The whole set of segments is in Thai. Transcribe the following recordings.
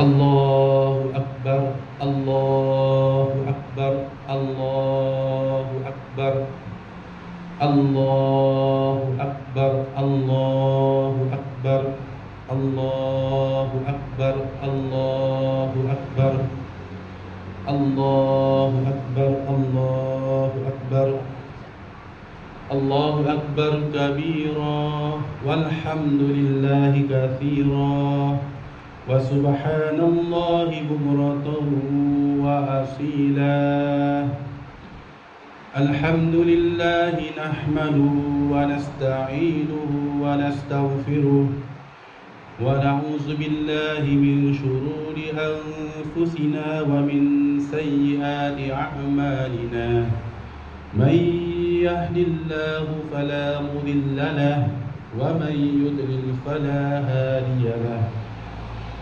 الله أكبر الله أكبر الله أكبر الله أكبر الله أكبر الله أكبر الله أكبر الله أكبر الله أكبر الله أكبر كبيرا والحمد لله كثيرا وسبحان الله بكرة وأصيلا. الحمد لله نحمده ونستعينه ونستغفره ونعوذ بالله من شرور أنفسنا ومن سيئات أعمالنا. من يهد الله فلا مضل له ومن يضلل فلا هادي له.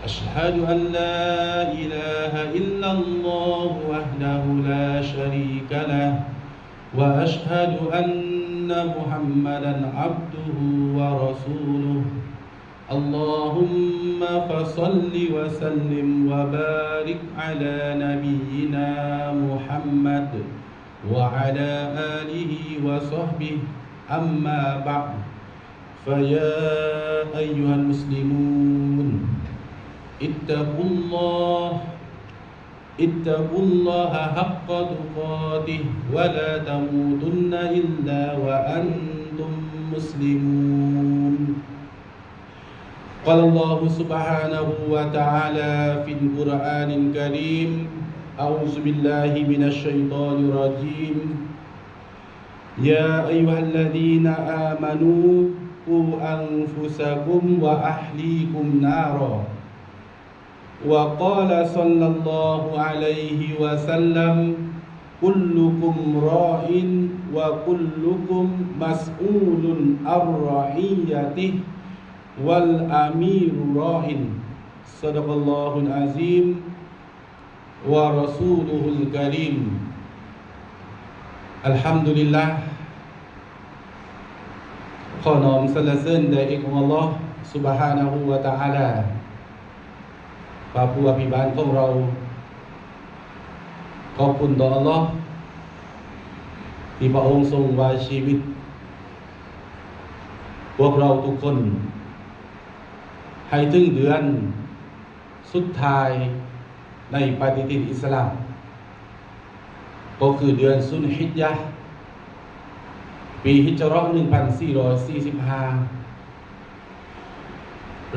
أشهد أن لا إله إلا الله وحده لا شريك له وأشهد أن محمدا عبده ورسوله. اللهم فصل وسلم وبارك على نبينا محمد وعلى آله وصحبه. أما بعد فيا أيها المسلمون اتقوا الله اتقوا الله حق تقاته ولا تموتن إلا وأنتم مسلمون. قال الله سبحانه وتعالى في القرآن الكريم أعوذ بالله من الشيطان الرجيم. يا أيها الذين آمنوا قوا أنفسكم وأهليكم نارا. وقال صلى الله عليه وسلم كلكم راع وكلكم مسؤول عن رعيته والأمير راع صدق الله العظيم ورسوله الكريم الحمد لله ขอน้อมสรรเสริญแด่เอกของอัลลอฮ์ سبحانه และ تعالى พระผู้อภิบาลของเรา ขอบคุณต่ออัลลอฮ์ที่พระองค์ทรงไว้ชีวิต พวกเราทุกคน ให้ถึงเดือนสุดท้ายในปฏิทินอิสลาม ก็คือเดือนสุนฮิจยะปีฮิจรัช1445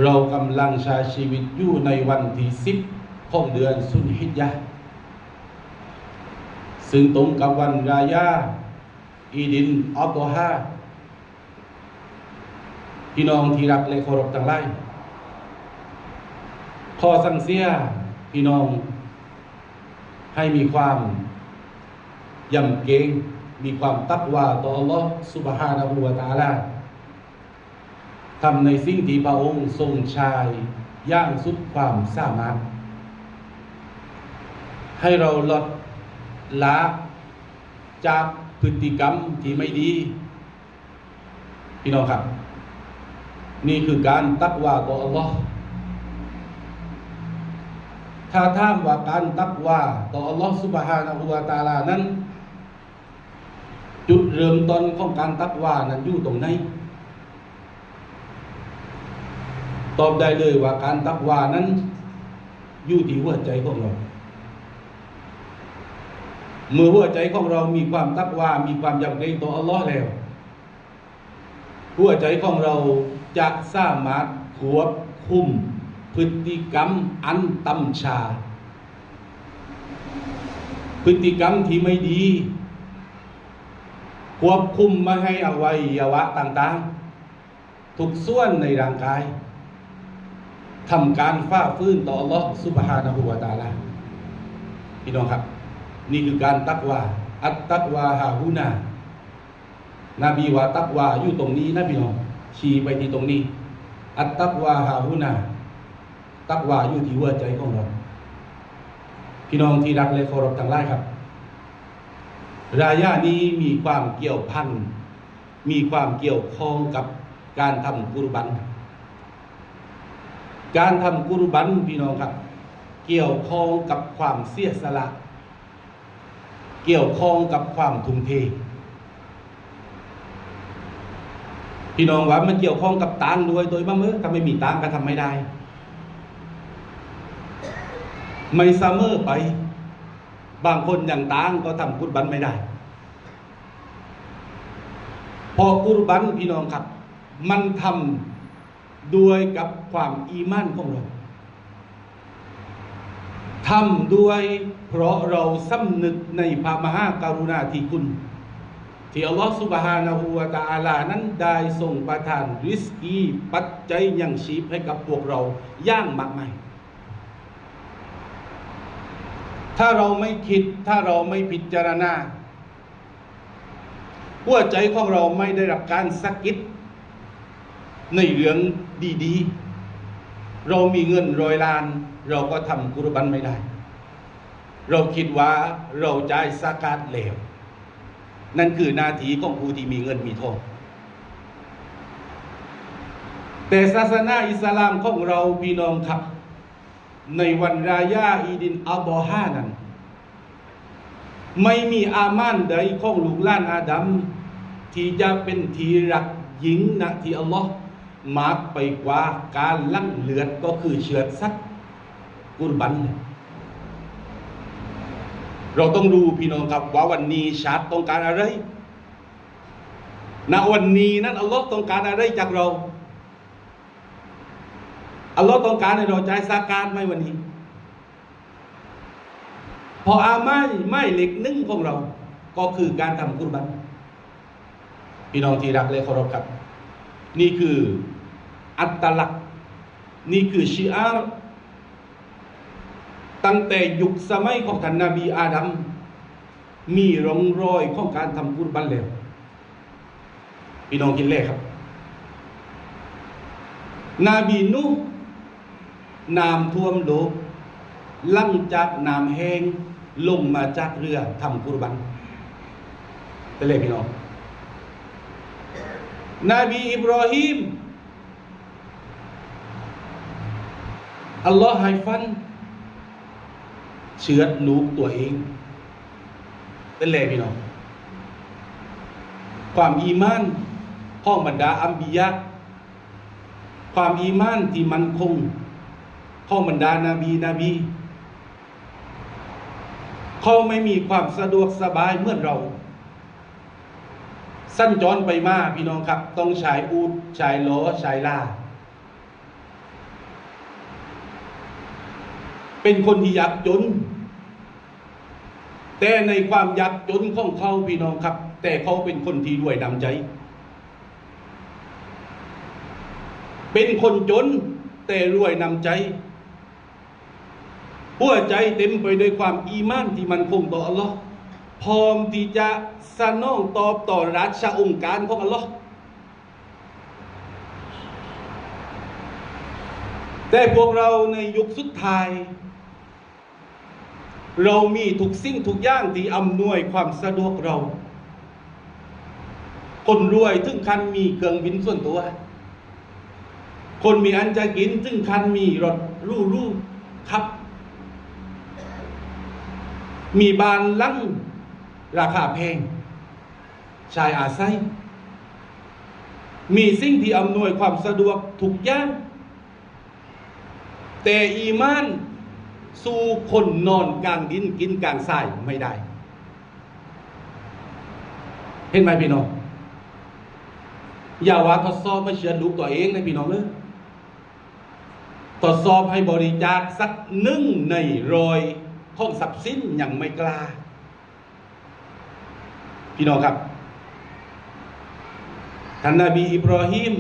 เรากำลังใช้ชีวิตอยู่ในวันที่สิบของเดือนสุนฮิยะซึ่งตรงกับวันรายาอีดินอัตฮาพี่น้องที่รักและเคารพทั้งหลายขอสั่งเสียพี่น้อง ให้มีความยำเกรงมีความตักวาต่อ Allah Subhanahu wa Ta'ala ทำในสิ่งที่พระองค์ทรงชายย่างสุดความสามารถ ให้เราลดละจากพฤติกรรมที่ไม่ดี พี่น้องครับ นี่คือการตักว่าต่อ Allah ถ้าถามว่าการตักว่าต่อ Allah Subhanahu wa Ta'ala นั้น จุดเริ่มต้นของการตักว่านั้นอยู่ตรงไหน ตอบได้เลยว่าการตักวานั้นอยู่ที่หัวใจของเรา เมื่อหัวใจของเรามีความตักวามีความยำเกรงต่ออัลลอฮ์แล้ว หัวใจของเราจะสามารถควบคุมพฤติกรรมอันต่ำชา พฤติกรรมที่ไม่ดี ควบคุมม่ให้อวัยวะต่างๆ ทุกส่วนในร่างกาย ทำการฝ้าฟื้นต่อ Allah Subhanahu wa Ta'ala พี่น้องครับ นี่คือการตักวาอัตตักวาฮาฮูนานบีวาตักวาอยู่ตรงนี้นะพี่น้องชี้ไปที่ตรงนี้ อัตตักวาฮาฮูนา ตักวาอยู่ที่หัวใจของเรา พี่น้องที่รักและเคารพทั้งหลายครับ รายานี้มีความเกี่ยวพันมีความเกี่ยวข้องกับการทำกุรบัน การทำกุรบันพี่น้องครับ เกี่ยวข้องกับความเสียสละ เกี่ยวข้องกับความทุ่มเท พี่น้องว่ามันเกี่ยวข้องกับตังด้วยโดยบ้ามือถ้าไม่มีตังก็ทำไม่ได้ ไม่เสมเมอร์ไป บางคนอย่างตังก็ทำกุศบันไม่ได้ พอกุรบันพี่น้องครับ มันทำ ด้วยกับความอีมานของเราทำด้วยเพราะเราสำนึกในพระมหากรุณาธิคุณ ที่อัลลอฮฺสุบฮานะฮูวะตะอาลานั้นได้ส่งประทานริสกีปัจจัยยังชีพให้กับพวกเราย่างมากมายถ้าเราไม่คิดถ้าเราไม่พิจารณาหัวใจของเราไม่ได้รับการสะกิดในเรื่อง ดีๆ เรามีเงินร้อยล้าน เราก็ทำกุรบันไม่ได้ เราคิดว่าเราจ่ายสกาดเหลว นั่นคือหนาทีของผู้ที่มีเงินมีทองแต่ศาสนาอิสลามของเราพี่น้องครับ ในวันรายาอีดินอัลบอฮานั้น ไม่มีอามานใดของลูกหล้านอาดัมที่จะเป็นทีรักหญิงนะที่อัลลอฮ์ มากไปกว่าการลั่งเลือดก็คือเชือดสัตว์กุรบัน เราต้องรู้พี่น้องครับว่าวันนี้ชาติต้องการอะไรณวันนี้นั้นอัลลอฮ์ต้องการอะไรจากเราอัลลอฮ์ต้องการให้เราใจสาการไหมวันนี้ พออาไม่ไม่เหล็กนึ่งของเรา ก็คือการทำกุรบันพี่น้องที่รักและเคารพครับ นี่คือ อัตลักษณ์ นี่คือชีอาร์ตั้งแต่ยุคสมัยของท่านนาบีอาดัมมีร่องรอยของการทำกุรบันแล้วพี่น้องกินเลขครับ นาบีนุน้ำท่วมโลกหลังจากน้ำแห้งลงมาจากเรือทำกุรบันเป็นเลยพี่น้อง นบีอิบรอฮิม อัลลอฮ์ให้ฟัน เชื้อลูกตัวเองเป็นเลพี่น้องความอีมานของบรรดาอัมบียะความอีมานที่มันคงของบรรดานาบีนาบีเขาไม่มีความสะดวกสบายเหมือนเรา สั้นจรไปมาพี่น้องครับ ต้องใช้อูดใช้ล้อใช้ล่า เป็นคนที่ยากจน แต่ในความยากจนของเขาพี่น้องครับ แต่เขาเป็นคนที่รวยนำใจ เป็นคนจนแต่รวยนำใจหัวใจเต็มไปด้วยความอีมานที่มันคงต่ออัลลอฮ์พร้อมที่จะสนองตอบต่อราชองค์การของอัลลอฮ์แต่พวกเราในยุคสุดท้าย เรามีทุกสิ่งทุกอย่างที่อำนวยความสะดวกเรา คนรวยถึงคันมีเครื่องบินส่วนตัว คนมีอันจะกินถึงคันมีรถรูรูครับ มีบ้านลังราคาแพง ชายอาศัย มีสิ่งที่อำนวยความสะดวกทุกอย่าง แต่อีมาน สู้คนนอนกลางดินกินกลางทรายไม่ได้ เห็นไหมพี่น้อง อย่าว่าทดสอบไม่เชื่อลูกตัวเองนะพี่น้องเลยทดสอบให้บริจาคสักหนึ่งในรอยของทรัพย์สินอย่างไม่กล้า พี่น้องครับท่านนบีอิบราฮิม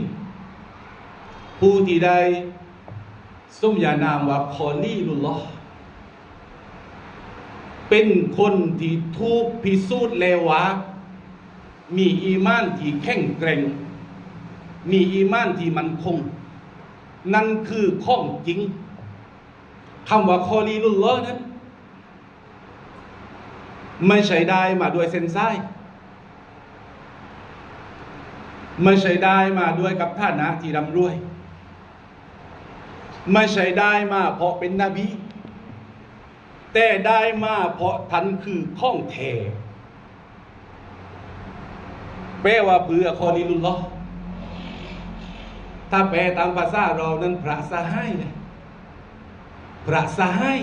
ผู้ที่ได้สมญานามว่าคอลีลุลลอฮ์ เป็นคนที่ถูกพิสูจน์แล้วว่ามีอีมานที่แข็งแกร่ง มีอีมานที่มันคง นั่นคือข้องจริงคำว่าคอลีลุลลอนั้น ไม่ใช่ได้มาด้วยเซนไซไม่ใช่ได้มาด้วยกับฐานะที่ร่ำรวย ไม่ใช่ได้มาเพราะเป็นนบี แต่ได้มาเพราะท่านคือข้องแท้แปลว่าเบื่อคอลิลุลลอถ้าแปลตามภาษาเรานั้นพระสหายนะพระสหาย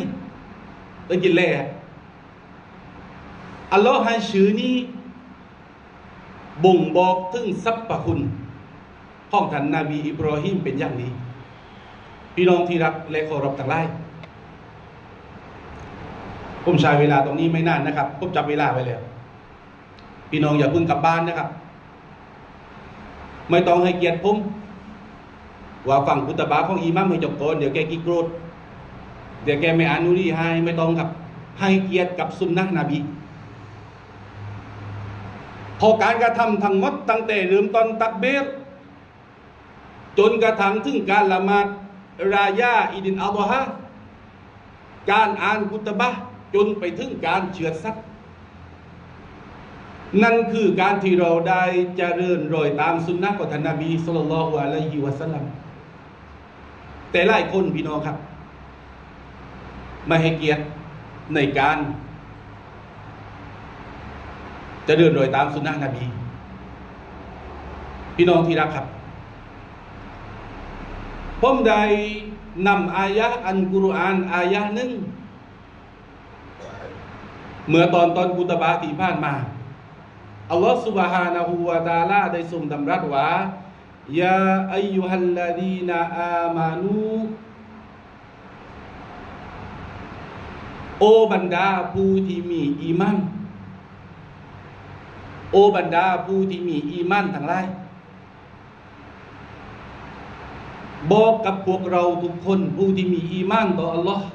ได้ยินเลยอัลลอฮ์ให้ชื่อนี้ บ่งบอกถึงสรรพคุณของท่านนาบีอิบราฮิมเป็นอย่างนี้ พี่น้องที่รักและเคารพทั้งหลาย ผมใช้เวลาตรงนี้ไม่นานนะครับผมจับเวลาไว้แล้วพี่น้องอย่าพิ่งกลับบ้านนะครับ ไม่ต้องให้เกียรติผมว่าฝั่งกุตบาของอีมามไม่จบก่อนเดี๋ยวแกกิโกรธเดี๋ยวแกไม่อานุรีให้ไม่ต้องครับ ให้เกียรติกับสุนนะนบีพอการกระทำทั้งหมดตั้งแต่เริ่มต้นตักเบรจนกระทั่งถึงการละหมาดรายาอิดินอัลฮะการอ่านกุตบะ จนไปถึงการเฉือดซัก นั่นคือการที่เราได้เจริญรอยตามสุนนะของท่านนบีสุลต่านละฮ์อะลัยฮิวะสัลลัมแต่หลายคนพี่น้องครับ ไม่ให้เกียรติในการจะเดินโดยตามสุนนะนบี พี่น้องที่รักครับผมได้นำอายะอันกุรอานอายะหนึ่ง เมื่อตอนตอนกุตบาที่ผ่านมาอัลลอฮฺสุบฮานะฮูวาตาลาได้ทรงดำรัสว่ายาอายุฮัลลาดีนาอามานูโอบรรดาผู้ที่มีอีมันโอบรรดาผู้ที่มีอีมันทั้งหลายบอกกับพวกเราทุกคนผู้ที่มีอีมันต่ออัลลอฮ์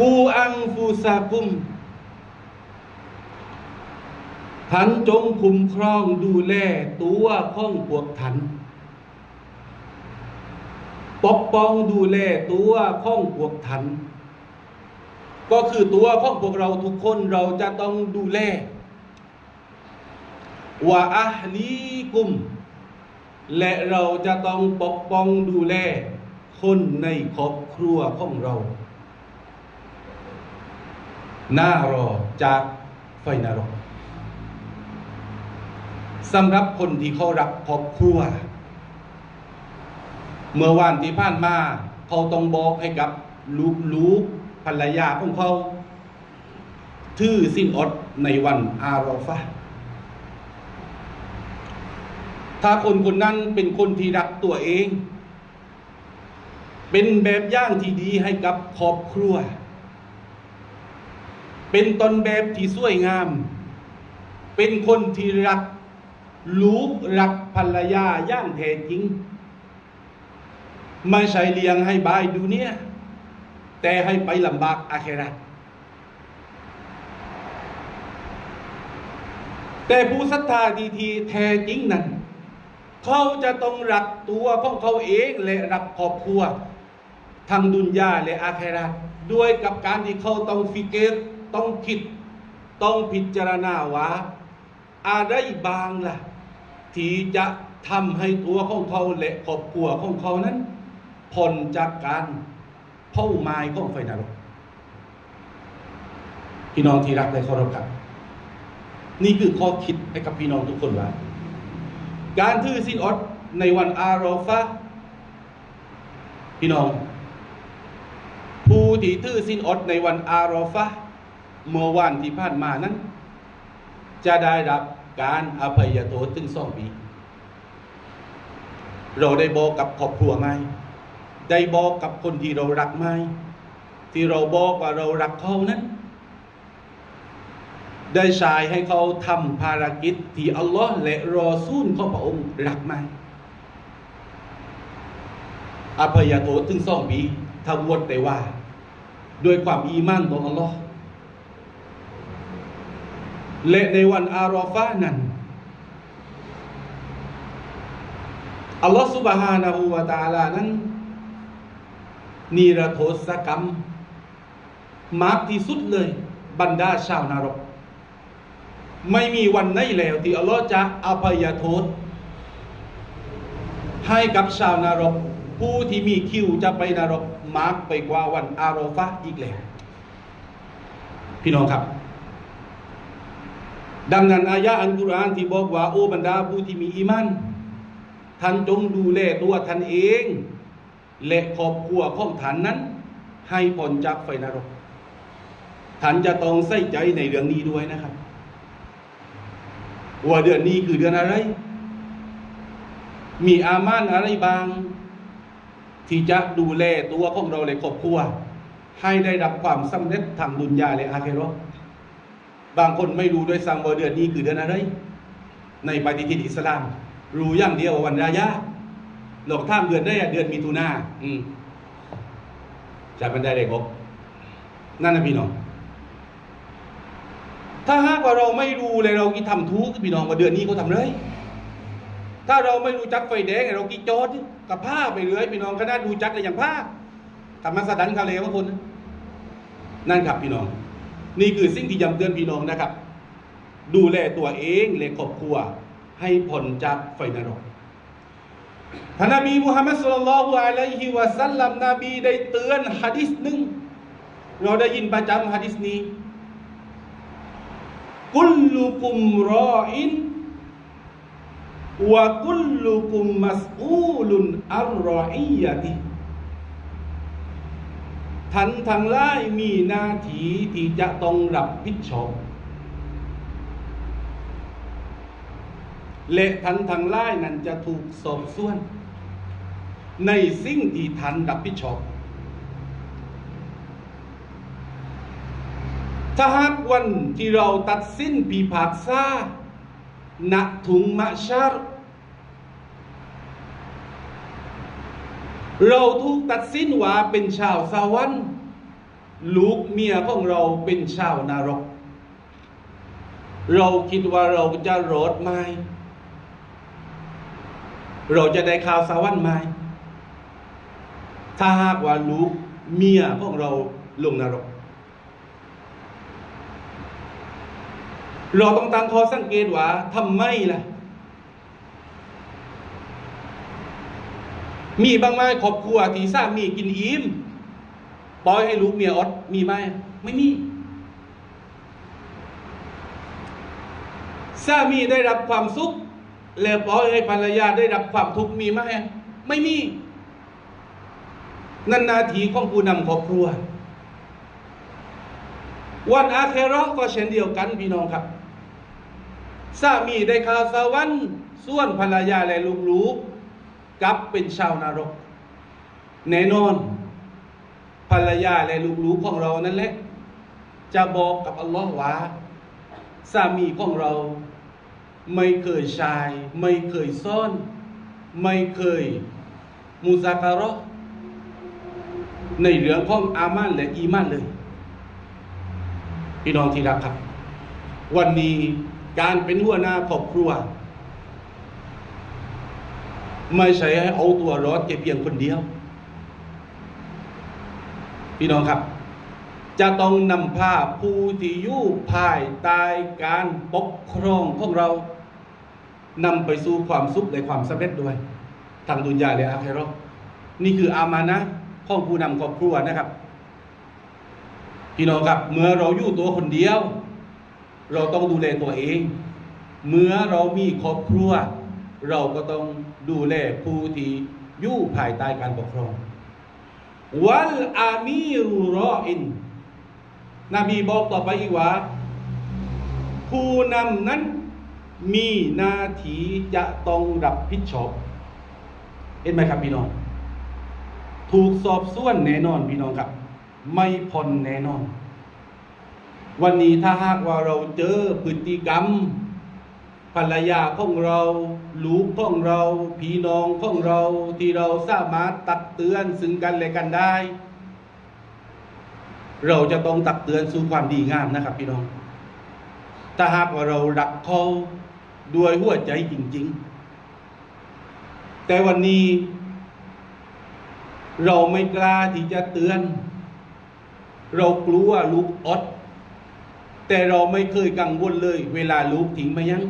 กูอังฟูซากุมท่านจงคุ้มครองดูแลตัวของพวกท่านปกป้องดูแลตัวของพวกท่านก็คือตัวของพวกเราทุกคนเราจะต้องดูแลว่าอัลลีกุม และเราจะต้องปกป้องดูแล คนในครอบครัวของเรา หน้ารอจากไฟนรกสำหรับคนที่เขารักครอบครัว เมื่อวานที่ผ่านมา เขาต้องบอกให้กับลูกๆภรรยาของเขาทื่อสิ้นอดในวันอารอฟะถ้าคนคนนั้นเป็นคนที่รักตัวเอง เป็นแบบอย่างที่ดีให้กับครอบครัว เป็นตนแบบที่สวยงาม เป็นคนที่รัก ลูกรักภรรยาย่างแท้จริง ไม่ใช่เลี้ยงให้บายดูเนี่ย แต่ให้ไปลำบากอาเคราแต่ผู้ศรัทธาดีทีแท้จริงนั้น เขาจะต้องรักตัวของเขาเองและรักครอบครัวทางดุนยาและอาเคราด้วยกับการที่เขาต้องฟิกเกต ต้องคิด ต้องพิจารณาว่าอะไรบางล่ะ ที่จะทำให้ตัวของเขาและครอบครัวของเขานั้นพ้นจากการเผ่าไม้ของไฟนรกพี่น้องที่รักและเคารพครับ นี่คือข้อคิดให้กับพี่น้องทุกคนว่า การถือศีลอดในวันอารอฟะพี่น้อง ผู้ที่ถือศีลอดในวันอารอฟะ เมื่อวันที่ผ่านมานั้น จะได้รับการอภัยโทษถึงสองปี เราได้บอกกับครอบครัวไหม ได้บอกกับคนที่เรารักไหม ที่เราบอกว่าเรารักเขานั้น ได้ชายให้เขาทำภารกิจที่อัลลอฮ์และรอซูลของพระองค์รักไหมอภัยโทษถึงสองปีถ้าวนแต่ว่า ด้วยความอีมานของอัลลอฮ์ และในวันอารอฟะนั้นอัลลอฮฺสุบฮานะฮูวาตาลานั้นนิรโทษกรรม มากที่สุดเลย บรรดาชาวนารก ไม่มีวันไหนแล้วที่อัลลอฮ์จะอภัยโทษ ให้กับชาวนารก ผู้ที่มีคิวจะไปนรกมากไปกว่าวันอาโรฟะอีกแล้ว พี่น้องครับ ดังนั้นอายะอันกุรานที่บอกว่าโอ้บรรดาผู้ที่มีอีมันท่านจงดูแลตัวท่านเอง และครอบครัวของท่านนั้น ให้พ้นจากไฟนรกท่านจะต้องใส่ใจในเรื่องนี้ด้วยนะครับ ว่าเดือนนี้คือเดือนอะไร มีอามานอะไรบาง ที่จะดูแลตัวของเราและครอบครัว ให้ได้รับความสำเร็จทางดุนยาและอาเคโร บางคนไม่รู้ด้วยซ้ำว่าเดือนนี้คือเดือนอะไร ในปฏิทินอิสลาม รู้อย่างเดียวว่าวันรายาหลอกท่ามเดือนได้อะเดือนมีทุนาอืมจะเป็นได้เลยครับนั่นนะพี่น้อง ถ้าหากว่าเราไม่รู้เลยเรากี่ทำทุกพี่น้องว่าเดือนนี้เขาทำเลยถ้าเราไม่รู้จักไฟแดงเรากี่โจดกับผ้าไปเรื่อยพี่น้องขนาดดูจักเลยอย่างผ้าทำมาสะดันคาเลยวะคนนั่นครับพี่น้อง นี่คือสิ่งที่ย้ำเตือนพี่น้องนะครับ ดูแลตัวเองและครอบครัว ให้พ้นจากไฟนรกท่านนบีมุฮัมมัดสุลลัลฮุอะลัยฮิวะสัลลัมนบีได้เตือนหะดิษหนึ่งเราได้ยินประจำหะดิษนี้กุลลุกุมรออินวะกุลลุกุมมัสอูลุนอัลรออียะติ ท่านทั้งหลายมีหน้าที่ที่จะต้องรับผิดชอบและท่านทั้งหลายนั้นจะถูกสอบสวน ในสิ่งที่ท่านรับผิดชอบถ้าหากวันที่เราตัดสินปีผากษาณถุงมะชาร เราถูกตัดสินว่าเป็นชาวสวรรค์ลูกเมียของเราเป็นชาวนรก เราคิดว่าเราจะรอดไหมเราจะได้ข่าวสวรรค์ไหมถ้าหากว่าลูกเมียของเราลงนรก เราต้องตั้งข้อสังเกตว่าทำไมล่ะ มีบางไหมครอบครัวที่สามีกินอิ่มปล่อยให้ลูกเมียอดมีไหมไม่มีสามีได้รับความสุขแล้วปล่อยให้ภรรยาได้รับความทุกข์มีไหมไม่มีนั่นนาทีของผู้นำครอบครัว วันอาเคราะห์ก็เช่นเดียวกันพี่น้องครับสามีได้ข่าวสวรรค์ส่วนภรรยาและลูกๆ กลับเป็นชาวนรก แน่นอน ภรรยาและลูกๆของเรานั่นแหละ จะบอกกับอัลลอฮ์ว่าสามีของเรา ไม่เคยชาย ไม่เคยซ่อน ไม่เคยมุซาการะในเรื่องของอามันและอีมันเลยพี่น้องที่รักครับ วันนี้การเป็นหัวหน้าครอบครัว ไม่ใช่ให้เอาตัวรอดแค่เพียงคนเดียว พี่น้องครับ จะต้องนำพาผู้ที่อยู่ภายใต้การปกครองของเรานำไปสู่ความสุขและความสำเร็จด้วยทางดุนยาและอาคเรานี่คืออามานะของผู้นำครอบครัวนะครับ พี่น้องครับ เมื่อเราอยู่ตัวคนเดียว เราต้องดูแลตัวเอง เมื่อเรามีครอบครัว เราก็ต้องดูแลผู้ที่อยู่ภายใต้การปกครอง วัลอามีรุรออิน นบีบอกต่อไปอีกว่า ผู้นำนั้นมีหน้าที่จะต้องรับผิดชอบ เห็นไหมครับพี่น้อง ถูกสอบสวนแน่นอนพี่น้องครับ ไม่พ้นแน่นอน วันนี้ถ้าหากว่าเราเจอพฤติกรรม ภรรยาของเราลูกของเรา พี่น้องของเรา ที่เราสามารถตักเตือนซึ่งกันและกันได้ เราจะต้องตักเตือนสู่ความดีงามนะครับ พี่น้อง ถ้าหากว่าเรารักเขาด้วยหัวใจจริง ๆ แต่วันนี้ เราไม่กล้าที่จะเตือน เรากลัวลูกอดแต่เราไม่เคยกังวลเลย เวลาลูกทิ้งมายัง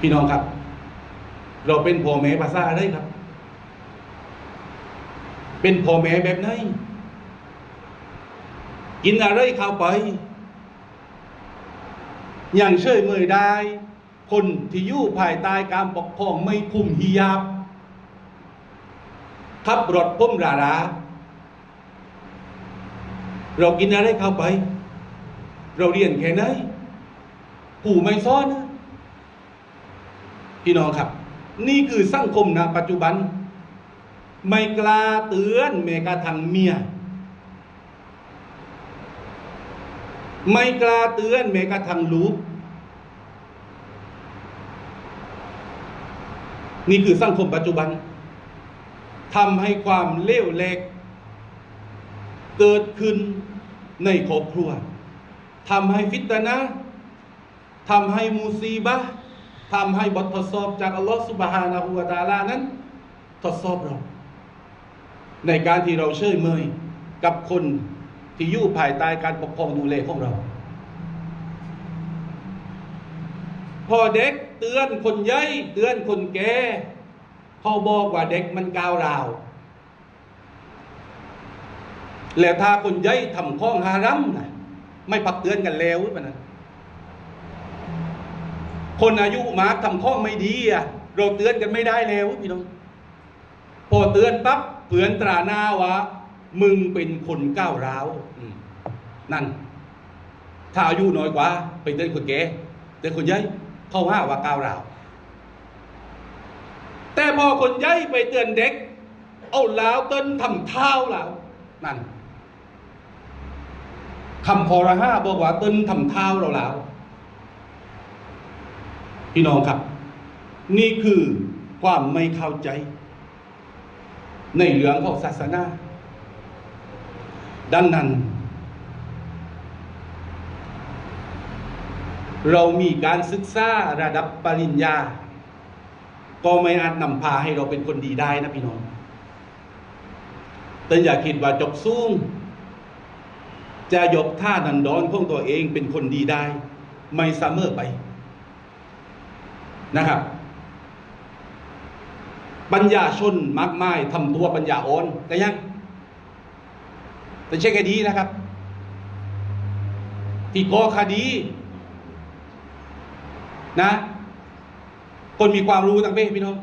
พี่น้องครับ เราเป็นพ่อแม่ภาษาอะไรครับ เป็นพ่อแม่แบบไหนกินอะไรเข้าไป อย่างเช่ยเมยได้ คนที่อยู่ภายใต้การปกครองไม่คุมฮิญาบขับรถพุ่มราราเรากินอะไรเข้าไป เราเรียนแค่ไหนผู้ไม่ซ้อนนะ พี่น้องครับ นี่คือสังคมนะปัจจุบัน ไม่กล้าเตือนแม้กระทั่งเมีย ไม่กล้าเตือนแม้กระทั่งลูกนี่คือสังคมปัจจุบันทำให้ความเลวแลกเกิดขึ้นในครอบครัวทำให้ฟิตนะทำให้มูซีบะ ทำให้บททดสอบจากอัลลอฮฺสุบฮานะฮูวะตาลานั้น ทดสอบเรา ในการที่เราเชื่อเมยกับคนที่อยู่ภายใต้การปกครองดูแลของเรา พอเด็กเตือนคนใหญ่เตือนคนแก่เขาบอกว่าเด็กมันก้าวร้าว แล้วถ้าคนใหญ่ทำข้องฮารัมนะไม่ปักเตือนกันแล้วปะนะ คนอายุมากทำข้องไม่ดีอะเราเตือนกันไม่ได้แล้วพี่น้องพอเตือนปั๊บเผื่อนตราหน้าว่ามึงเป็นคนก้าวร้าวนั่น ถ้าอายุน้อยกว่า ไปเตือนคนแก่เตือนคนใหญ่เขาว่าว่าก้าวร้าวแต่พอคนใหญ่ไปเตือนเด็ก เอาแล้วเต้นทำเท้าแล้วนั่นคำพอระห้าบอกว่าเต้นทำเท้าเราแล้ว พี่น้องครับ นี่คือความไม่เข้าใจ ในเรื่องของศาสนา ดังนั้น เรามีการศึกษาระดับปริญญา ก็ไม่อาจนำพาให้เราเป็นคนดีได้นะพี่น้องแต่อย่าคิดว่าจบสูงจะยกท่านันดอนของตัวเองเป็นคนดีได้ ไม่เสมอไป นะครับ ปัญญาชนมากมายทำตัวปัญญาอ่อนแต่ยังแต่เช็คให้ดีนะครับ ที่ก่อคดีนะ คนมีความรู้ต่างเพศพี่น้อง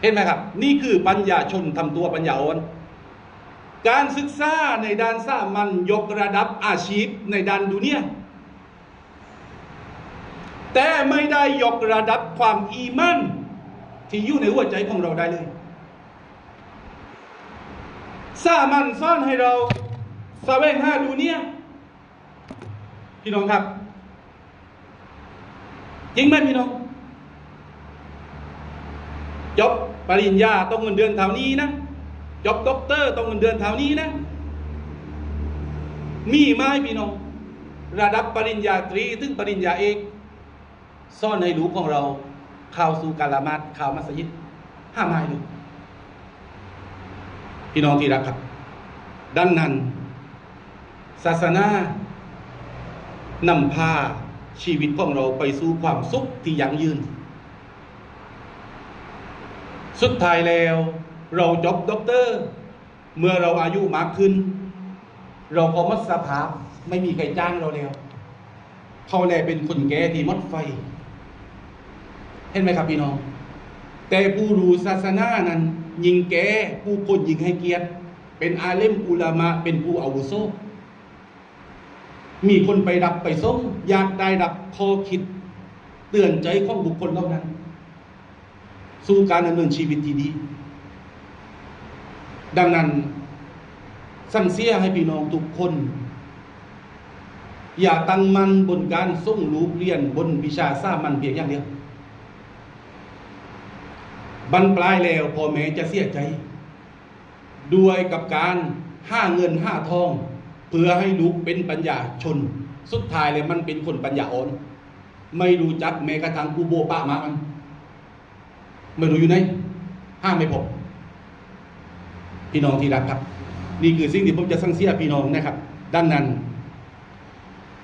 เห็นไหมครับ นี่คือปัญญาชนทำตัวปัญญาอ่อนการศึกษาในด้านสามัญยกระดับอาชีพในด้านดุเนีย แต่ไม่ได้ยกระดับความอีมันที่อยู่ในหัวใจของเราได้เลยสามัญซ่อนให้เราแสวงหาดูเนี่ยพี่น้องครับจริงไหมพี่น้องจบปริญญาต้องเงินเดือนเท่านี้นะจบด็อกเตอร์ต้องเงินเดือนเท่านี้นะ มีไหมพี่น้อง ระดับปริญญาตรีถึงปริญญาเอก ซ่อนให้รู้ของเราข่าวสู่กาลามาดข่าวมัสยิดห้ามไม่เลยพี่น้องที่รักครับ ดังนั้น ศาสนานำพาชีวิตของเราไปสู่ความสุขที่ยั่งยืน สุดท้ายแล้ว เราจบด็อกเตอร์ เมื่อเราอายุมากขึ้น เราก็หมดสภาพไม่มีใครจ้างเราแล้ว เขาแลเป็นคนแก่ที่หมดไฟ ห็นไหมครับพี่น้อง แต่ผู้รู้ศาสนานั้น ยิงแก่ผู้คนยิงให้เกียรติ เป็นอาเลมอุลามะเป็นผู้อาวุโสมีคนไปรับไปส่งอยากได้รับข้อคิด เตือนใจของบุคคลเหล่านั้น สู่การดำเนินชีวิตที่ดี ดังนั้นสั่งเสียให้พี่น้องทุกคน อย่าตั้งมันบนการส่งลูกเรียนบนวิชาสามันเพียงอย่างเดียว บรรปลายแล้วพ่อแม่จะเสียใจ ด้วยกับการห้าเงินห้าทอง เพื่อให้ลูกเป็นปัญญาชน สุดท้ายเลยมันเป็นคนปัญญาอ่อน ไม่รู้จักแม้กระทั่งกูโบปะมามันไม่รู้อยู่ไหนห้ามไม่พบพี่น้องที่รักครับ นี่คือสิ่งที่ผมจะสั่งเสียพี่น้องนะครับ ดังนั้น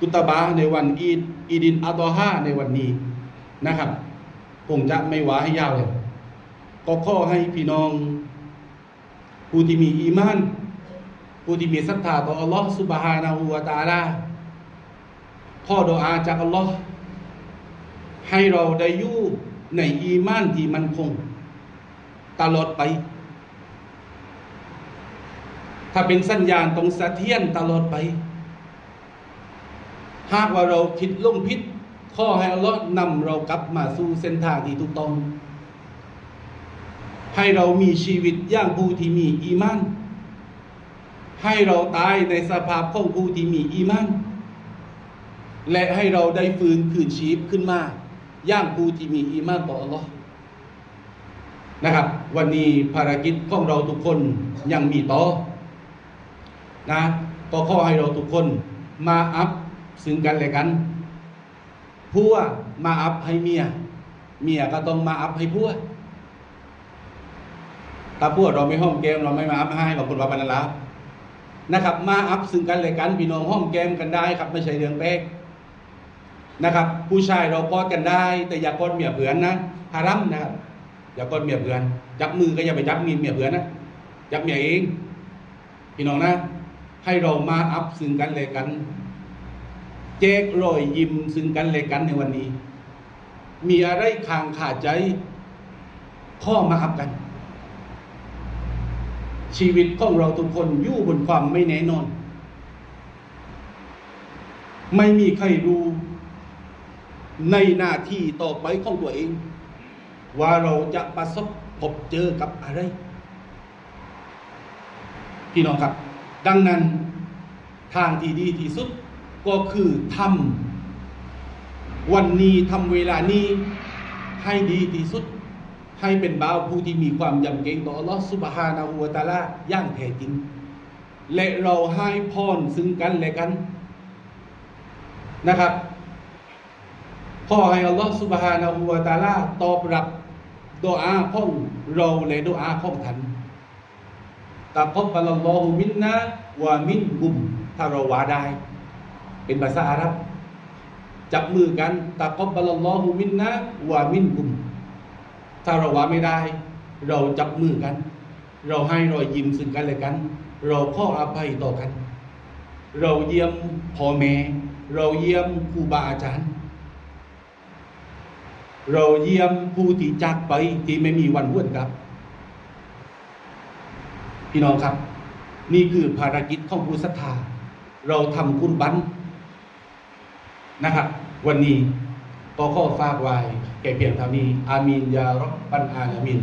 กุตบาในวันอีดอีดินอาตอฮาในวันนี้นะครับผมจะไม่หวาให้ยาวเลย ก็ขอให้พี่น้อง ผู้ที่มีอีมาน ผู้ที่มีศรัทธาต่ออัลลอฮ์สุบฮานาหูวาตาลาข้อดอาจากอัลลอฮ์ให้เราได้อยู่ในอีมานที่มันคง ตลอดไป ถ้าเป็นสัญญาณตรงสะเทียนตลอดไป หากว่าเราคิดลงพิษข้อให้อัลลอฮ์นำเรากลับมาสู่เส้นทางที่ถูกต้อง ให้เรามีชีวิตอย่างผู้ที่มีอีมานให้เราตายในสภาพของผู้ที่มีอีมานและให้เราได้ฟื้นคืนชีพขึ้นมา ย่างผู้ที่มีอีมานต่ออัลลอฮ์นะครับ วันนี้ภารกิจของเราทุกคนยังมีต่อนะก็ขอให้เราทุกคนมาอัพซึ่งกันและกันผัวมาอัพให้เมีย เมียก็ต้องมาอัพให้ผัว ถ้าผัวเราไม่ห้อมแก้มเราไม่มาอัพให้บางคนว่าบรรลับนะครับ มาอัพซึ่งกันและกันพี่น้องห้อมแก้มกันได้ครับ ไม่ใช่เรื่องแปลกนะครับ ผู้ชายเรากอดกันได้ แต่อย่ากอดเมียเผือนนะฮารัมนะครับอย่ากอดเมียเผือนจับมือก็อย่าไปจับมีเมียเผือนนะจับเมียเอง พี่น้องนะ ให้เรามาอัพซึ่งกันและกันแจกรอยยิ้มซึ่งกันและกันในวันนี้ มีอะไรคางขาดใจข้อมาอัพกัน ชีวิตของเราทุกคนอยู่บนความไม่แน่นอน ไม่มีใครรู้ในหน้าที่ต่อไปของตัวเอง ว่าเราจะประสบพบเจอกับอะไร พี่น้องครับ ดังนั้นทางที่ดีที่สุดก็คือทำวันนี้ทำเวลานี้ให้ดีที่สุด ให้เป็นบ่าวผู้ที่มีความยำเกรงต่ออัลลอฮฺสุบฮานาหูวตาลาอย่างแท้จริง และเราให้พรซึ่งกันและกันนะครับขอให้อัลลอฮฺสุบฮานาหูวตาลาตอบรับดออาของเราและดออาของท่านตะกบบัลลอฮุมินนะวามินกุมถ้าเราว่าได้ เป็นภาษาอาหรับ จับมือกันตะกบบัลลอฮุมินนะวามินกุม ถ้าเราว่าไม่ได้ เราจับมือกัน เราให้รอยยิ้มซึ่งกันและกัน เราขออภัยต่อกัน เราเยี่ยมพ่อแม่เราเยี่ยมครูบาอาจารย์ เราเยี่ยมผู้ที่จากไปที่ไม่มีวันหวนกลับ พี่น้องครับ นี่คือภารกิจของผู้ศรัทธา เราทำคุณบันนะครับ วันนี้ ก็ข้อฝากไว้แก่เพียงเท่านี้ อามีนยารับบันอาลามิน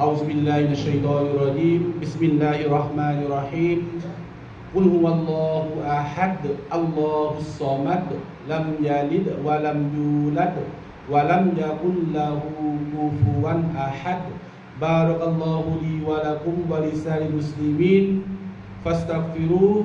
อัลลอฮฺบิลลาฮิมินัชชัยฏอนิรรจีมบิสมิลลาฮิรเราะห์มานิรเราะฮีม قل هو الله أحد الله الصمد لم يلد ولم يولد ولم يكن له كفوا أحد بارك الله لي ولكم ولسائر المسلمين فاستغفروه